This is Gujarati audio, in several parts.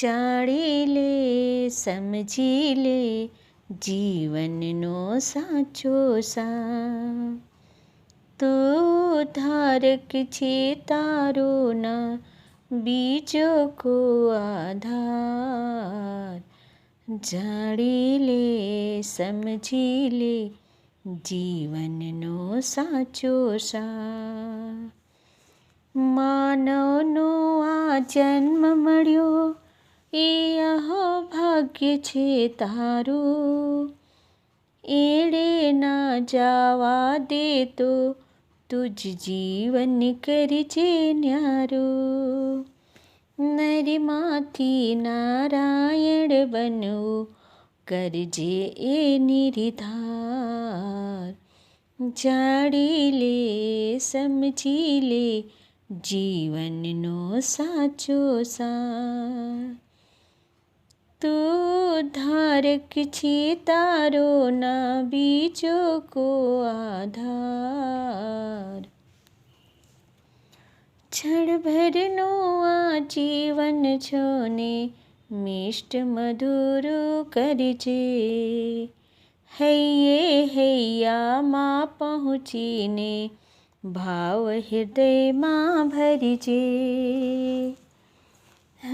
જાણી લે, સમજી લે, જીવનનો સાચો સા તું ધારક છે તારો ના, બીજો કો આધાર. જાણી લે, સમજી લે, જીવનનો સાચો સા માનવનો આ જન્મ મળ્યો એ ભાગ્ય છે તારું. એડે ના જાવા દે તો તુજ જીવન કરજે ન્યારું. નરમાંથી નારાયણ બનવું કરજે એ નિર્ધાર. જાડી લે, સમજી લે, જીવનનો સાચો સાર. તું ધારક છે તારો ના બીજો કો આધાર ક્ષણભરનું આ જીવન છો ને મિષ્ટ મધુરું કરજે હૈયે હૈયામાં પહોંચીને ભાવ હૃદયમાં ભરજે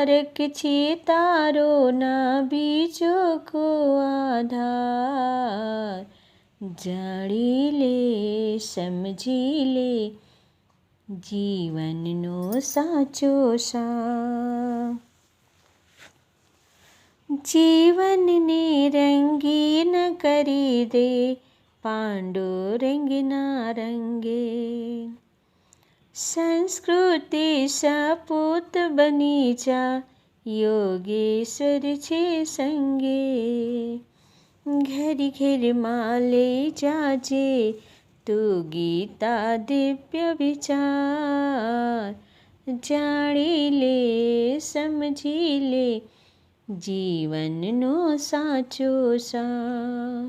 ધારક છે તારો ના બીજો કો આધાર. જાણી લે, સમજી લે, જીવનનો સાચો સા જીવનને રંગીન કરી દે પાંડુરંગના રંગે. સંસ્કૃતિ સપૂત બની જા યોગેશ્વર છે સંગે ઘેર ઘરમાં લઈ જાજે તું ગીતા દિવ્ય વિચાર જાણી લે સમજી લે જીવનનો સાચો સા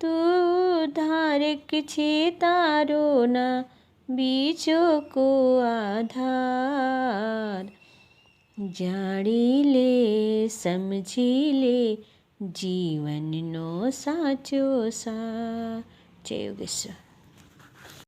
તું ધારક છે તારો ના બીજો કો આધાર. જાણી લે સમજી લે જીવનનો સાચો સા જય યોગેશ્વર.